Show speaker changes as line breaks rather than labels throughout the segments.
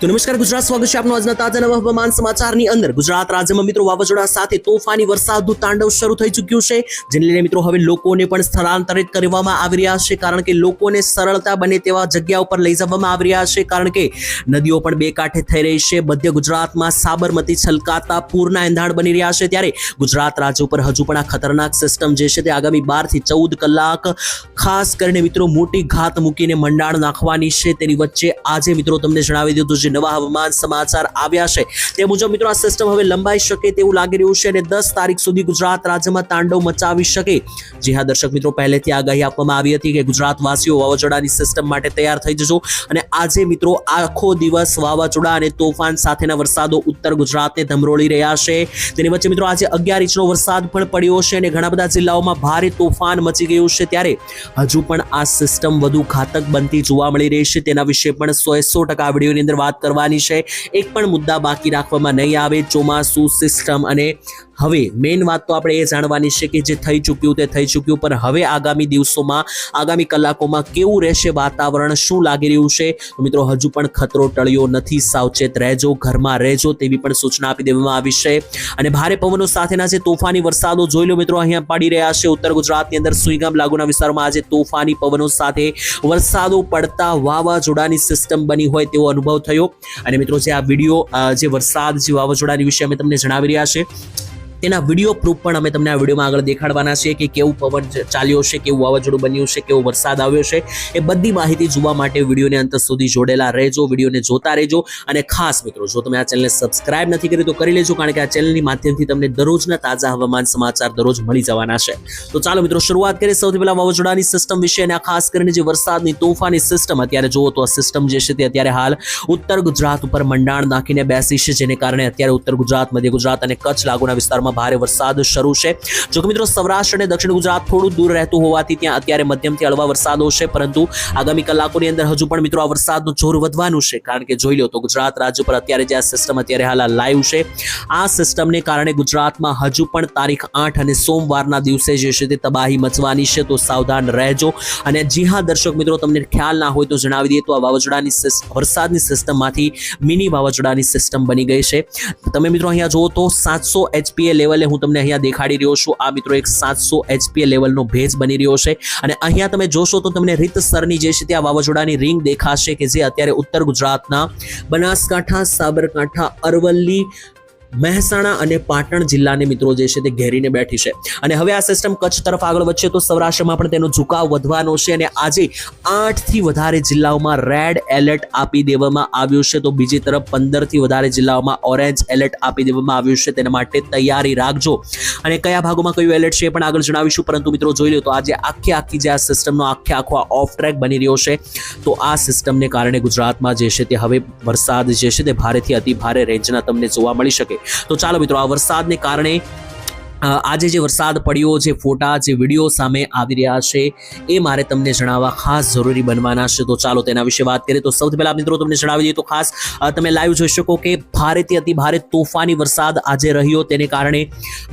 તો નમસ્કાર, ગુજરાત સ્વાગત છે આપનો આજના તાજા નવા હવામાન સમાચારની અંદર. ગુજરાત રાજ્યમાં મિત્રો વાવાઝોડા સાથે તોફાની વરસાદનું તાંડવ શરૂ થઈ ચૂક્યું છે, જેને લઈને મિત્રો હવે લોકોને પણ સ્થળાંતરિત કરવામાં આવી રહ્યા છે, કારણ કે લોકોને સરળતા બને તેવા જગ્યા ઉપર લઈ જવામાં આવી રહ્યા છે, કારણ કે નદીઓ પણ બે કાંઠે થઈ રહી છે. મધ્ય ગુજરાતમાં સાબરમતી, છલકાતા, પૂરના એંધાણ બની રહ્યા છે, ત્યારે ગુજરાત રાજ્ય ઉપર હજુ પણ આ ખતરનાક સિસ્ટમ જે છે તે આગામી બારથી ચૌદ કલાક ખાસ કરીને મિત્રો મોટી ઘાત મૂકીને મંડાણ નાખવાની છે. તેની વચ્ચે આજે મિત્રો તમને જણાવી દીધું જે નવા હવામાન સમાચાર આવ્યા છે તે મુજબ મિત્રો આ સિસ્ટમ હવે લંબાઈ શકે તેવું લાગી રહ્યું છે અને દસ તારીખ સુધી ગુજરાત રાજ્યમાં તાંડવ મચાવી શકે. જી હા, દર્શક મિત્રો, પહેલેથી આગાહી આપવામાં આવી હતી કે ગુજરાતવાસીઓ વાવાઝોડાની સિસ્ટમ માટે તૈયાર થઈ જજો અને આજે મિત્રો આખો દિવસ વાવાઝોડા અને તોફાન સાથેના વરસાદો ઉત્તર ગુજરાતને ધમરોળી રહ્યા છે. તેની વચ્ચે મિત્રો આજે અગિયાર ઇંચનો વરસાદ પણ પડ્યો છે અને ઘણા બધા જિલ્લાઓમાં ભારે તોફાન મચી ગયું છે ત્યારે હજુ પણ આ સિસ્ટમ વધુ ઘાતક બનતી જોવા મળી રહી છે. તેના વિશે પણ સો સો ટકા વિડીયોની અંદર વાત કરવાની છે. એક પણ મુદ્દા બાકી રાખવામાં નહીં આવે. ચોમાસું સિસ્ટમ અને હવે મેઇન વાત તો આપણે એ જાણવાની છે કે જે થઈ ચૂક્યું તે થઈ ચૂક્યું, પણ હવે આગામી દિવસોમાં, આગામી કલાકોમાં કેવું રહેશે વાતાવરણ, શું લાગી રહ્યું છે? મિત્રો, હજુ પણ ખતરો ટળ્યો નથી, સાવચેત રહેજો, ઘરમાં રહેજો તેવી પણ સૂચના આપી દેવામાં આવી છે. અને ભારે પવનો સાથેના જે તોફાની વરસાદો જોઈ લો મિત્રો, અહીંયા પડી રહ્યા છે ઉત્તર ગુજરાતની અંદર સુઈગામ લાગુના વિસ્તારમાં આજે તોફાની પવનો સાથે વરસાદો પડતા વાવાઝોડાની સિસ્ટમ બની હોય તેવો અનુભવ થયો. અને મિત્રો, જે આ વીડિયો જે વરસાદ, જે વાવાઝોડાની વિશે અમે તમને જણાવી રહ્યા છે તેના વીડિયો પ્રૂફ પણ અમે તમને આ વિડીયોમાં આગળ દેખાડવાના છીએ કે કેવું પવન ચાલ્યો છે, કેવું વાવાઝોડું બન્યું છે, કેવો વરસાદ આવ્યો છે. એ બધી માહિતી જોવા માટે વિડીયોને અંત સુધી જોડેલા રહેજો વિડીયોને જોતા રહેજો. અને ખાસ મિત્રો, જો તમે આ ચેનલને સબસ્ક્રાઇબ નથી કરી તો કરી લેજો, કારણ કે આ ચેનલની માધ્યમથી તમને દરરોજના તાજા હવામાન સમાચાર દરરોજ મળી જવાના છે. તો ચાલો મિત્રો, શરૂઆત કરીએ સૌથી પહેલા વાવાઝોડાની સિસ્ટમ વિશે અને ખાસ કરીને જે વરસાદની તોફાની સિસ્ટમ અત્યારે જુઓ તો આ સિસ્ટમ જે છે તે અત્યારે હાલ ઉત્તર ગુજરાત ઉપર મંડાણ નાખીને બેસી છે, જેને કારણે અત્યારે ઉત્તર ગુજરાત, મધ્ય ગુજરાત અને કચ્છ લાગુના વિસ્તારમાં ભારે વરસાદ શરૂ છે. જો કે મિત્રો, સૌરાષ્ટ્ર અને દક્ષિણ ગુજરાત થોડું દૂર રહેતું હોવાથી ત્યાં અત્યારે મધ્યમથી હળવા વરસાદો છે, પરંતુ આગામી કલાકોની અંદર હજુ પણ મિત્રો આ વરસાદનું જોર વધવાનું છે. કારણ કે જોઈ લો તો ગુજરાત રાજ્ય પર અત્યારે જે આ સિસ્ટમ અત્યારે હાલ લાઈવ છે, આ સિસ્ટમને કારણે ગુજરાતમાં હજુ પણ તારીખ આઠ અને સોમવારના દિવસે જે છે તે તબાહી મચવાની છે, તો સાવધાન રહેજો. અને જી હા, દર્શક મિત્રો, તમને ખ્યાલ ના હોય તો જણાવી દઈએ તો આ વાવાઝોડાની વરસાદની સિસ્ટમમાંથી મિની વાવાઝોડાની સિસ્ટમ બની ગઈ છે. તમે મિત્રો અહીંયા જુઓ તો સાતસો એચપીએ લેવલે હું તમને અહીંયા દેખાડી રહ્યો છું. આ મિત્રો એક સાતસો એચપીએ લેવલનો ભેજ બની રહ્યો છે. અને અહીંયા તમે જોશો તો તમને રીતસરની જે છે ત્યાં વાવાઝોડાની રિંગ દેખાશે કે જે અત્યારે ઉત્તર ગુજરાતના બનાસકાંઠા, સાબરકાંઠા, અરવલ્લી મહેસાણા અને પાટણ જિલ્લાને મિત્રો જે છે તે ઘેરીને બેઠી છે. અને હવે આ સિસ્ટમ કચ્છ તરફ આગળ વધશે તો સૌરાષ્ટ્રમાં પણ તેનો ઝુકાવ વધવાનો છે અને આજે આઠથી વધારે જિલ્લાઓમાં રેડ એલર્ટ આપી દેવામાં આવ્યું છે. તો બીજી તરફ પંદરથી વધારે જિલ્લાઓમાં ઓરેન્જ એલર્ટ આપી દેવામાં આવ્યું છે. તેના માટે તૈયારી રાખજો. અને કયા ભાગોમાં કયું એલર્ટ છે એ પણ આગળ જણાવીશું. પરંતુ મિત્રો જોઈ લો તો આજે આખી આખી જે આ સિસ્ટમનો આખે આખો ઓફ ટ્રેક બની રહ્યો છે. તો આ સિસ્ટમને કારણે ગુજરાતમાં જે છે તે હવે વરસાદ જે છે તે ભારેથી અતિ ભારે રેન્જના તમને જોવા મળી શકે. તો ચાલો મિત્રો આ વરસાદને કારણે આજે જે વરસાદ પડ્યો, જે ફોટા, જે વીડિયો સામે આવી રહ્યા છે, એ મારે તમને જણાવવા ખાસ જરૂરી બનવાના છે. તો ચાલો તેના વિશે વાત કરીએ. તો સૌથી પહેલા મિત્રો તમને જણાવી દઈએ તો ખાસ તમે લાઈવ જોઈ શકો કે ભારેથી અતિ ભારે તોફાની વરસાદ આજે રહ્યો. તેને કારણે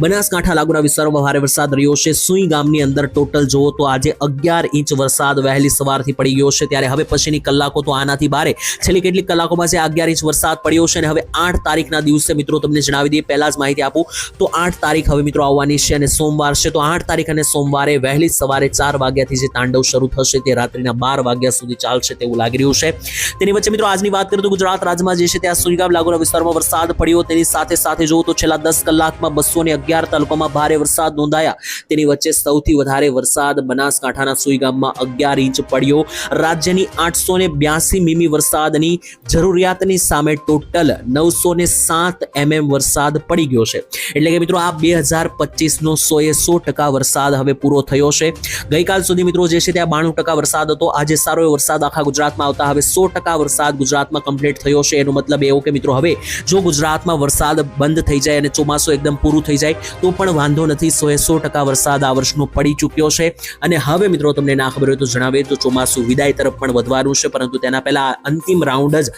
બનાસકાંઠા લાગુના વિસ્તારોમાં ભારે વરસાદ રહ્યો છે. સુઈ ગામની અંદર ટોટલ જુઓ તો આજે અગિયાર ઇંચ વરસાદ વહેલી સવારથી પડી ગયો છે. ત્યારે હવે પછીની કલાકો તો આનાથી ભારે. છેલ્લી કેટલીક કલાકોમાં જે અગિયાર ઇંચ વરસાદ પડ્યો છે અને હવે આઠ તારીખના દિવસે મિત્રો તમને જણાવી દઈએ. પહેલા જ માહિતી આપું તો આઠ તારીખ હવે મિત્રો, આવવાની છે અને સોમવાર છે તો આઠ તારીખ અને સોમવારે વહેલી સવારે ચાર વાગ્યાથી જે તાંડવ શરૂ થશે તે રાત્રિના બાર વાગ્યા સુધી ચાલશે તેવું લાગી રહ્યું છે. તેની વચ્ચે મિત્રો, આજની વાત કરીએ તો ગુજરાત રાજ્યમાં જે છે ત્યાં સુઈગામ લાગુના વિસ્તારમાં વરસાદ પડ્યો. તેની સાથે સાથે જોવો તો છેલ્લા દસ કલાકમાં બસો અગિયાર તાલુકામાં ભારે વરસાદ નોંધાયા. તેની વચ્ચે સૌથી વધારે વરસાદ બનાસકાંઠાના સુઈગામમાં અગિયાર ઇંચ પડ્યો. રાજ્યની આઠસો બ્યાસી મીમી વરસાદની જરૂરિયાતની સામે ટોટલ નવસો ને સાત એમએમ વરસાદ પડી ગયો છે. એટલે કે મિત્રો, આ બે હજાર પચીસનો સો એ સો ટકા વરસાદ હવે પૂરો થયો છે. ગઈકાલ સુધી મિત્રો જે છે ત્યાં બાણું ટકા વરસાદ હતો. આજે સારો વરસાદ આખા ગુજરાતમાં આવતા હવે સો ટકા વરસાદ ગુજરાતમાં કમ્પ્લીટ થયો છે. એનો મતલબ એવો કે મિત્રો હવે જો ગુજરાતમાં વરસાદ બંધ થઈ જાય અને ચોમાસું એકદમ પૂરું થઈ જાય, તો પણ વાંધો નથી. સો એ સો ટકા વરસાદ આ વર્ષનો પડી ચૂક્યો છે. અને હવે મિત્રો તમને ના ખબર હોય તો જણાવીએ તો ચોમાસું વિદાય તરફ પણ વધવાનું છે. પરંતુ તેના પહેલા અંતિમ રાઉન્ડ જ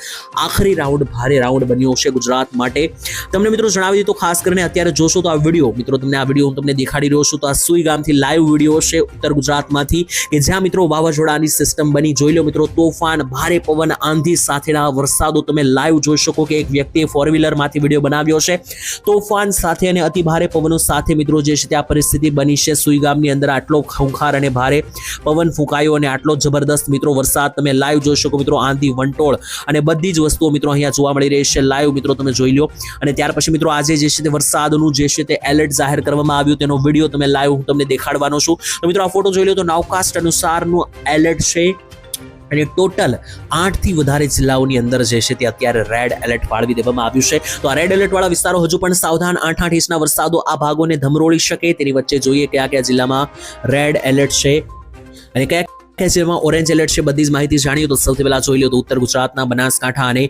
આખરી રાઉન્ડ, ભારે રાઉન્ડ બન્યો છે ગુજરાત માટે. તમને મિત્રો જણાવી દીધું ખાસ કરીને અત્યારે જોશો તો આ વીડિયો મિત્રો મિત્રો, તમને આ વીડિયો હું તમને દેખાડી રહ્યો છું. તો આ સુઈ ગામથી લાઈવ વીડિયો છે ઉત્તર ગુજરાતમાંથી, કે જ્યાં મિત્રો વાવાઝોડાની સિસ્ટમ બની. જોઈ લો મિત્રો, તોફાન, ભારે પવન, આંધી સાથેના વરસાદો તમે લાઈવ જોઈ શકો કે એક વ્યક્તિએ ફોર વ્હીલરમાંથી વીડિયો બનાવ્યો છે. તોફાન સાથે અને અતિ ભારે પવનો સાથે મિત્રો, જે છે ત્યાં પરિસ્થિતિ બની છે. સુઈ ગામની અંદર આટલો ખંખાર અને ભારે પવન ફૂંકાયો અને આટલો જબરદસ્ત મિત્રો વરસાદ તમે લાઈવ જોઈ શકો મિત્રો, આંધી, વંટોળ અને બધી જ વસ્તુઓ મિત્રો અહીંયા જોવા મળી રહી છે. લાઈવ મિત્રો તમે જોઈ લો. અને ત્યાર પછી મિત્રો, આજે જે છે તે વરસાદનું જે છે તે એલર્ટ જાહેર કરવામાં આવ્યું તેનો વીડિયો તમે લાઈવ હું તમને દેખાડવાનો છું. તો મિત્રો, આ ફોટો જોઈ લો તો નાવકાસ્ટ અનુસારનું એલર્ટ છે. અને ટોટલ આઠથી વધારે જિલ્લાઓની અંદર જે છે તે અત્યારે રેડ એલર્ટ ફાળવી દેવામાં આવ્યું છે. તો આ રેડ એલર્ટ વાળા વિસ્તારો હજુ પણ સાવધાન આઠ આઠ ઇંચના વરસાદો આ ભાગોને ધમરોળી શકે. તેની વચ્ચે જોઈએ કયા કયા જિલ્લામાં રેડ એલર્ટ છે. અને કયા કયા જેમાં ઓરેન્જ એલર્ટ છે, બધી જ માહિતી જાણીએ તો સૌથી પહેલાં જોઈ લો તો ઉત્તર ગુજરાતના બનાસકાંઠા અને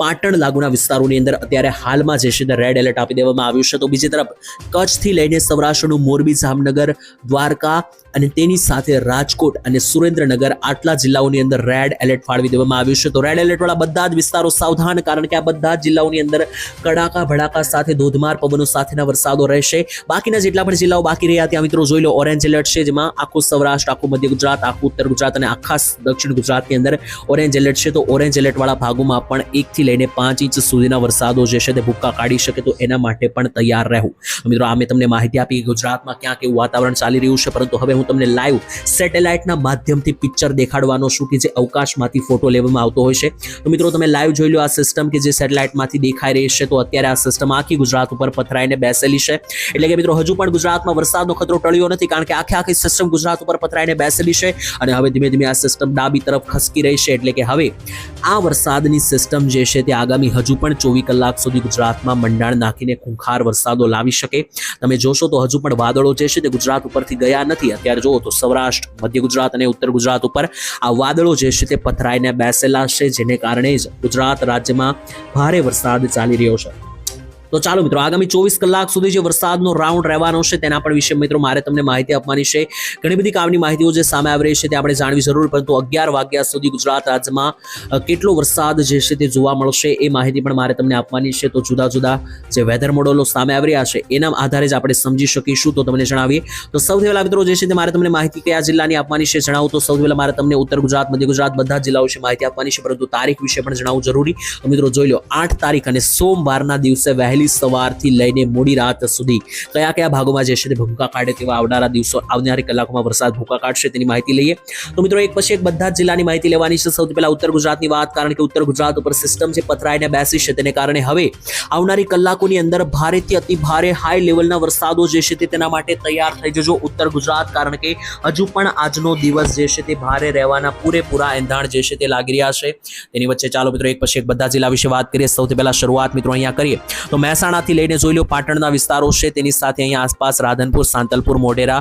પાટણ લાગુના વિસ્તારોની અંદર અત્યારે હાલમાં જે છે રેડ એલર્ટ આપી દેવામાં આવ્યું છે. તો બીજી તરફ કચ્છથી લઈને સૌરાષ્ટ્રનું મોરબી, જામનગર, દ્વારકા અને તેની સાથે રાજકોટ અને સુરેન્દ્રનગર આટલા જિલ્લાઓની અંદર રેડ એલર્ટ ફાળવી દેવામાં આવ્યું છે. તો રેડ એલર્ટવાળા બધા જ વિસ્તારો સાવધાન, કારણ કે આ બધા જ જિલ્લાઓની અંદર કડાકા, ભડાકા સાથે ધોધમાર પવનો સાથેના વરસાદો રહેશે. બાકીના જેટલા પણ જિલ્લાઓ બાકી રહ્યા, ત્યાં મિત્રો જોઈ લો ઓરેન્જ એલર્ટ છે, જેમાં આખું સૌરાષ્ટ્ર, આખું મધ્ય ગુજરાત, આખું ઉત્તર ગુજરાત અને આખા દક્ષિણ ગુજરાતની અંદર ઓરેન્જ એલર્ટ છે. તો ઓરેન્જ એલર્ટવાળા ભાગોમાં પણ એકથી લઈને પાંચ ઇંચ સુધીના વરસાદો જે છે તે ભૂક્કા કાઢી શકે તો એના માટે પણ તૈયાર રહેવું મિત્રો, આ મેં તમને માહિતી આપી ગુજરાતમાં ક્યાં કેવું વાતાવરણ ચાલી રહ્યું છે. પરંતુ હવે હું તમને લાઈવ સેટેલાઇટના માધ્યમથી પિક્ચર દેખાડવાનો છું કે જે અવકાશમાંથી ફોટો લેવામાં આવતો હોય છે. તો મિત્રો, તમે લાઈવ જોઈ લો આ સિસ્ટમ કે જે સેટેલાઇટમાંથી દેખાઈ રહી છે. તો અત્યારે આ સિસ્ટમ આખી ગુજરાત ઉપર પથરાઈને બેસેલી છે. એટલે કે મિત્રો, હજુ પણ ગુજરાતમાં વરસાદનો ખતરો ટળ્યો નથી કારણ કે આખે આખી સિસ્ટમ ગુજરાત ઉપર પથરાઈને બેસેલી છે. અને હવે ધીમે ધીમે આ સિસ્ટમ ડાબી તરફ ખસકી રહી છે એટલે કે હવે આ વરસાદની સિસ્ટમ જે છે તે આગામી હજુ પણ ચોવીસ કલાક સુધી ગુજરાતમાં મંડાણ નાખીને ખૂંખાર વરસાદો લાવી શકે. તમે જોશો તો હજુ પણ વાદળો જે છે તે ગુજરાત ઉપરથી ગયા નથી. અત્યારે જુઓ તો સૌરાષ્ટ્ર, મધ્ય ગુજરાત અને ઉત્તર ગુજરાત ઉપર આ વાદળો જે છે તે પથરાઈને બેસેલા છે, જેને કારણે જ ગુજરાત રાજ્યમાં ભારે વરસાદ ચાલી રહ્યો છે. તો ચાલો મિત્રો, આગામી ચોવીસ કલાક સુધી જે વરસાદનો રાઉન્ડ રહેવાનો છે તેના પણ વિશે મિત્રો મારે તમને માહિતી આપવાની છે. ઘણી બધી કામની માહિતીઓ જે સામે આવી રહી છે તે આપણે જાણવી જરૂર, પરંતુ અગિયાર વાગ્યા સુધી ગુજરાત રાજ્યમાં કેટલો વરસાદ જે છે તે જોવા મળશે એ માહિતી પણ મારે તમને આપવાની છે. તો જુદા જુદા જે વેધર મોડલો સામે આવી રહ્યા છે એના આધારે જ આપણે સમજી શકીશું, તો તમને જણાવીએ. તો સૌથી પહેલા મિત્રો જે છે તે મારે તમને માહિતી કયા જિલ્લાની આપવાની છે જણાવું. તો સૌથી પહેલા મારે તમને ઉત્તર ગુજરાત, મધ્ય ગુજરાત બધા જિલ્લાઓ વિશે માહિતી આપવાની છે, પરંતુ તારીખ વિશે પણ જણાવવું જરૂરી. મિત્રો જોઈ લો, આઠ તારીખ અને સોમવારના દિવસે વહેલી સવારથી લઈને મોડી રાત સુધી કયા કયા ભાગોમાં જે તે ભૂકા કાઢે તેવા આવનારા દિવસો આવનારી કલાકોમાં વરસાદ ભૂકા કાઢશે તેની માહિતી લઈએ. તો મિત્રો, એક પછી એક બધા જ જિલ્લાની માહિતી લેવાની છે. સૌથી પહેલા ઉત્તર ગુજરાતની વાત, કારણ કે ઉત્તર ગુજરાત ઉપર સિસ્ટમ જે પથરાઈને બેસી છે તેને કારણે હવે આવનારી કલાકોની અંદર ભારેથી અતિ ભારે હાઈ લેવલના વરસાદો જે છે તે તેના માટે તૈયાર થઈ જજો ઉત્તર ગુજરાત, કારણ કે હજુ પણ આજનો દિવસ જે છે તે ભારે રહેવાના પૂરેપૂરા એંધાણ જે છે તે લાગી રહ્યા છે. તેની વચ્ચે ચાલો મિત્રો, એક પછી એક બધા જિલ્લા વિશે વાત કરીએ. સૌથી પહેલા શરૂઆત મિત્રો અહીંયા કરીએ. તો મહેસાણાથી લઈને જોઈ લો પાટણના વિસ્તારો છે. તેની સાથે અહીંયા આસપાસ રાધનપુર, સાંતલપુર, મોઢેરા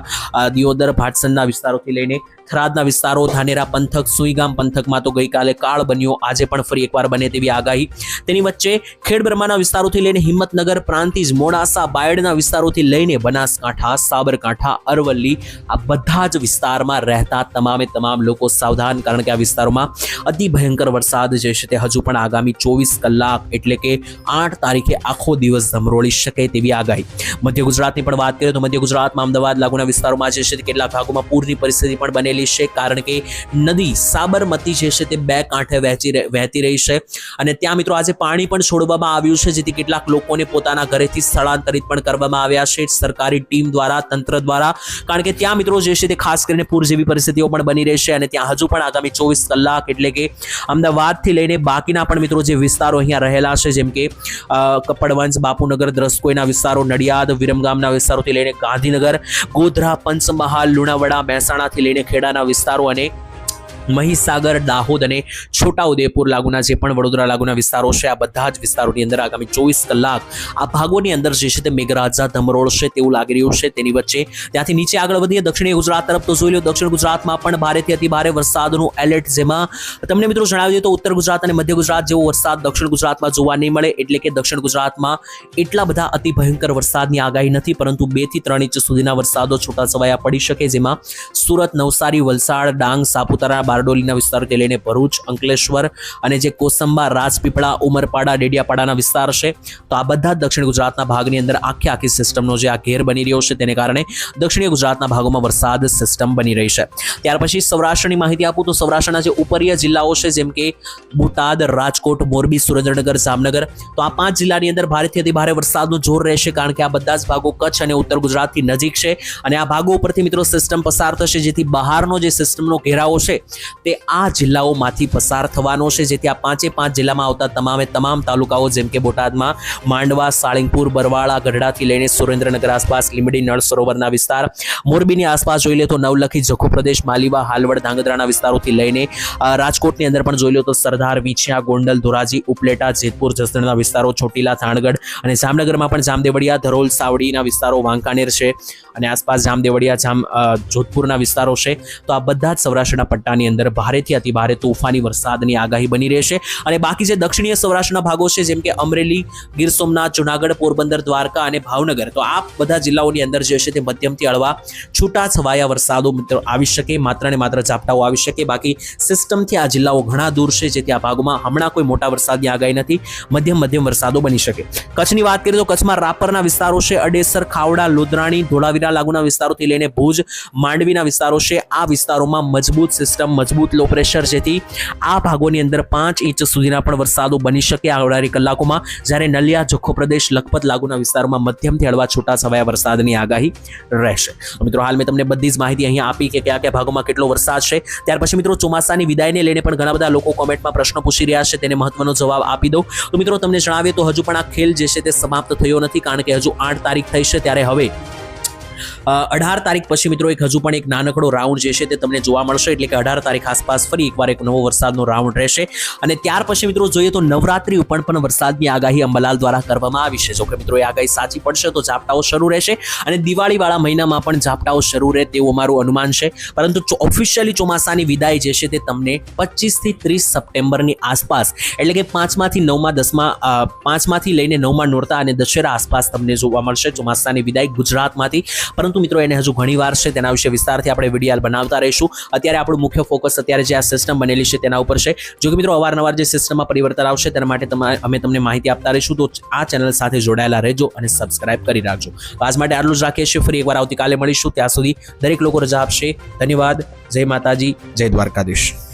દિયોદર, ભાટસનના વિસ્તારોથી લઈને થરાદના વિસ્તારો, ધાનેરા પંથક, સુઈગામ પંથકમાં તો ગઈકાલે કાળ બન્યો. આજે પણ ફરી એકવાર બને તેવી આગાહી. તેની વચ્ચે ખેડબ્રહ્માના વિસ્તારોથી લઈને હિંમતનગર, પ્રાંતિજ, મોડાસા, બાયડના વિસ્તારોથી લઈને બનાસકાંઠા, સાબરકાંઠા, અરવલ્લી, આ બધા જ વિસ્તારમાં રહેતા તમામે તમામ લોકો સાવધાન, કારણ કે આ વિસ્તારોમાં અતિ ભયંકર વરસાદ જે છે તે હજુ પણ આગામી ચોવીસ કલાક એટલે કે આઠ તારીખે આખો દિવસ ધમરોળી શકે તેવી આગાહી. મધ્ય ગુજરાતની પણ વાત કરીએ તો મધ્ય ગુજરાતમાં અમદાવાદ લાગુના વિસ્તારોમાં જે છે કેટલાક ભાગોમાં પૂરની પરિસ્થિતિ પણ બનેલી છે કારણ કે નદી સાબરમતી જે છે તે બે કાંઠે વહેતી વહેતી રહી છે. અને ત્યાં મિત્રો આજે પાણી પણ છોડવામાં આવ્યું છે, જેથી કેટલાક લોકોને પોતાના ઘરેથી સ્થળાંતરિત પણ કરવામાં આવ્યા છે. સરકારી ટીમ દ્વારા, તંત્ર દ્વારા, કારણ કે ત્યાં મિત્રો જે છે તે ખાસ કરીને પૂર જેવી પરિસ્થિતિઓ પણ બની રહેશે અને ત્યાં હજુ પણ આગામી ચોવીસ કલાક એટલે કે અમદાવાદથી લઈને બાકીના પણ મિત્રો જે વિસ્તારો અહીંયા રહેલા છે, જેમ કે કપડવંશ બાપુનગર, દ્રસ્કોઈના વિસ્તારો, નડિયાદ, વિરમગામના વિસ્તારોથી લઈને ગાંધીનગર, ગોધરા, પંચમહાલ, લુણાવાડા, મહેસાણાથી લઈને ખેડાના વિસ્તારો અને મહીસાગર, દાહોદ અને છોટાઉદેપુર લાગુના જે પણ વડોદરા લાગુના વિસ્તારો છે, આ બધા જ વિસ્તારોની અંદર આગામી ચોવીસ કલાક આ ભાગોની અંદર જે છે તે મેઘરાજા ધમરોળશે તેવું લાગી રહ્યું છે તેની વચ્ચે. ત્યાંથી નીચે આગળ વધીએ, દક્ષિણ ગુજરાત તરફ તો જોઈ લો દક્ષિણ ગુજરાતમાં પણ ભારેથી અતિ ભારે વરસાદનું એલર્ટ જેમાં તમને મિત્રો જણાવી દઈએ તો ઉત્તર ગુજરાત અને મધ્ય ગુજરાત જેવો વરસાદ દક્ષિણ ગુજરાતમાં જોવા નહીં મળે, એટલે કે દક્ષિણ ગુજરાતમાં એટલા બધા અતિ ભયંકર વરસાદની આગાહી નથી, પરંતુ બેથી ત્રણ ઇંચ સુધીના વરસાદો છૂટાછવાયા પડી શકે, જેમાં સુરત, નવસારી, વલસાડ, ડાંગ, સાપુતારા બારડોલીના વિસ્તારોથી લઈને ભરૂચ, અંકલેશ્વર અને જે કોસંબા, રાજપીપળા, ઉમરપાડા, ડેડિયાપાડાના વિસ્તાર છે, તો આ બધા દક્ષિણ ગુજરાતના ભાગની અંદર આખી આખી સિસ્ટમનો જે આ ઘેર બની રહ્યો છે, તેને કારણે દક્ષિણીય ગુજરાતના ભાગોમાં વરસાદ સિસ્ટમ બની રહી છે. ત્યાર પછી સૌરાષ્ટ્રની માહિતી આપું તો સૌરાષ્ટ્રના જે ઉપરીય જિલ્લાઓ છે, જેમ કે બોટાદ, રાજકોટ, મોરબી, સુરેન્દ્રનગર, જામનગર, તો આ પાંચ જિલ્લાની અંદર ભારેથી અતિ ભારે વરસાદનું જોર રહેશે, કારણ કે આ બધા જ ભાગો કચ્છ અને ઉત્તર ગુજરાતથી નજીક છે. અને આ ભાગો ઉપરથી મિત્રો સિસ્ટમ પસાર થશે, જેથી બહારનો જે સિસ્ટમનો ઘેરાવો છે તે આ જિલ્લાઓમાંથી પસાર થવાનો છે, જેથી આ પાંચે પાંચ જિલ્લામાં આવતા તમામે તમામ તાલુકાઓ, જેમ કે બોટાદમાં, માંડવા, સાળીંગપુર, બરવાળા, ગઢડાથી લઈને સુરેન્દ્રનગર આસપાસ, લીંબડી, નળ સરોવરના વિસ્તાર, મોરબીની આસપાસ જોઈ લે તો નવલખી, જખુ પ્રદેશ, માલીવા, હાલવડ, ધાંગધ્રાના વિસ્તારોથી લઈને રાજકોટની અંદર પણ જોઈ લો તો સરદાર, વિછિયા, ગોંડલ, ધોરાજી, ઉપલેટા, જેતપુર, જસદણના વિસ્તારો, ચોટીલા, થાણગઢ અને જામનગરમાં પણ જામદેવડિયા, ધરોલ, સાવડીના વિસ્તારો, વાંકાનેર છે અને આસપાસ જામદેવડિયા, જામ જોધપુરના વિસ્તારો છે. તો આ બધા જ સૌરાષ્ટ્રના પટ્ટાની અંદર ભારેથી અતિ ભારે તોફાની, વરસાદની આગાહી બની રહેશે. અને બાકી જે દક્ષિણીય સૌરાષ્ટ્રના ભાગો છે, જેમ કે અમરેલી, ગીર સોમનાથ, જુનાગઢ, પોરબંદર, દ્વારકા અને ભાવનગર, તો આ બધા જિલ્લાઓની અંદર જે છે તે મધ્યમથી હળવા છૂટા છવાયા વરસાદો મિત્રો આવી શકે, માત્ર ને માત્ર ઝાપટાઓ આવી શકે. બાકી સિસ્ટમથી આ જિલ્લાઓ ઘણા દૂર છે, જેથી આ ભાગોમાં હમણાં કોઈ મોટા વરસાદની આગાહી નથી. મધ્યમ મધ્યમ વરસાદો બની શકે. કચ્છની વાત કરીએ તો કચ્છમાં રાપરના વિસ્તારો છે, અડેસર, ખાવડા, લોધરાણી, ધોળાવીરા લાગુના વિસ્તારોથી લઈને ભુજ, માંડવીના વિસ્તારો છે. આ વિસ્તારોમાં મજબૂત સિસ્ટમ મજબૂત લો પ્રેશર જેથી આ ભાગોની અંદર પાંચ ઇંચ સુધીના પણ વરસાદો બની શકે આવનારી કલાકોમાં. જ્યારે નલિયા, જોખો પ્રદેશ, લખપત લાગુના વિસ્તારોમાં મધ્યમથી હળવા છૂટા છવાયા વરસાદની આગાહી રહેશે. મિત્રો, હાલ મેં તમને બધી જ માહિતી અહીંયા આપી કે કયા કયા ભાગોમાં કેટલો વરસાદ છે. ત્યાર પછી મિત્રો, ચોમાસાની વિદાયને લઈને પણ ઘણા બધા લોકો કોમેન્ટમાં પ્રશ્નો પૂછી રહ્યા છે, તેને મહત્વનો જવાબ આપી દઉં. તો મિત્રો, તમને જણાવીએ તો હજુ પણ આ ખેલ જે છે તે સમાપ્ત થયો નથી, કારણ કે હજુ આઠ તારીખ થઈ છે, ત્યારે હવે અઢાર તારીખ પછી મિત્રો એક હજુ પણ એક નાનકડો રાઉન્ડ જે છે તે તમને જોવા મળશે. એટલે કે અઢાર તારીખ આસપાસ ફરી એકવાર એક નવો વરસાદનો રાઉન્ડ રહેશે. અને ત્યાર પછી મિત્રો જોઈએ તો નવરાત્રી ઉપર પણ વરસાદની આગાહી અંબલાલ દ્વારા કરવામાં આવી છે. જોકે મિત્રો એ આગાહી સાચી પડશે તો ઝાપટાઓ શરૂ રહેશે. અને દિવાળીવાળા મહિનામાં પણ ઝાપટાઓ શરૂ રહે તેવું અમારું અનુમાન છે. પરંતુ ઓફિશિયલી ચોમાસાની વિદાય જે છે તે તમને પચીસથી ત્રીસ સપ્ટેમ્બરની આસપાસ, એટલે કે પાંચમાંથી નવમાં દસમાં પાંચમાંથી લઈને નવમાં નોરતા અને દશેરા આસપાસ તમને જોવા મળશે ચોમાસાની વિદાય ગુજરાતમાંથી. પરંતુ મિત્રો એને હજુ ઘણી વાર છે તેના વિશે વિસ્તારથી આપણે વીડિયો બનાવતા રહીશું. અત્યારે આપણું મુખ્ય ફોકસ અત્યારે જે આ સિસ્ટમ બનેલી છે તેના ઉપર છે. જો કે મિત્રો અવારનવાર જે સિસ્ટમમાં પરિવર્તન આવશે તેના માટે અમે તમને માહિતી આપતા રહીશું. તો આ ચેનલ સાથે જોડાયેલા રહેજો અને સબસ્ક્રાઇબ કરી રાખજો. તો આજ માટે આટલું જ રાખીએ છીએ. ફરી એકવાર આવતીકાલે મળીશું. ત્યાં સુધી દરેક લોકો રજા આપશે. ધન્યવાદ. જય માતાજી. જય દ્વારકાધીશ.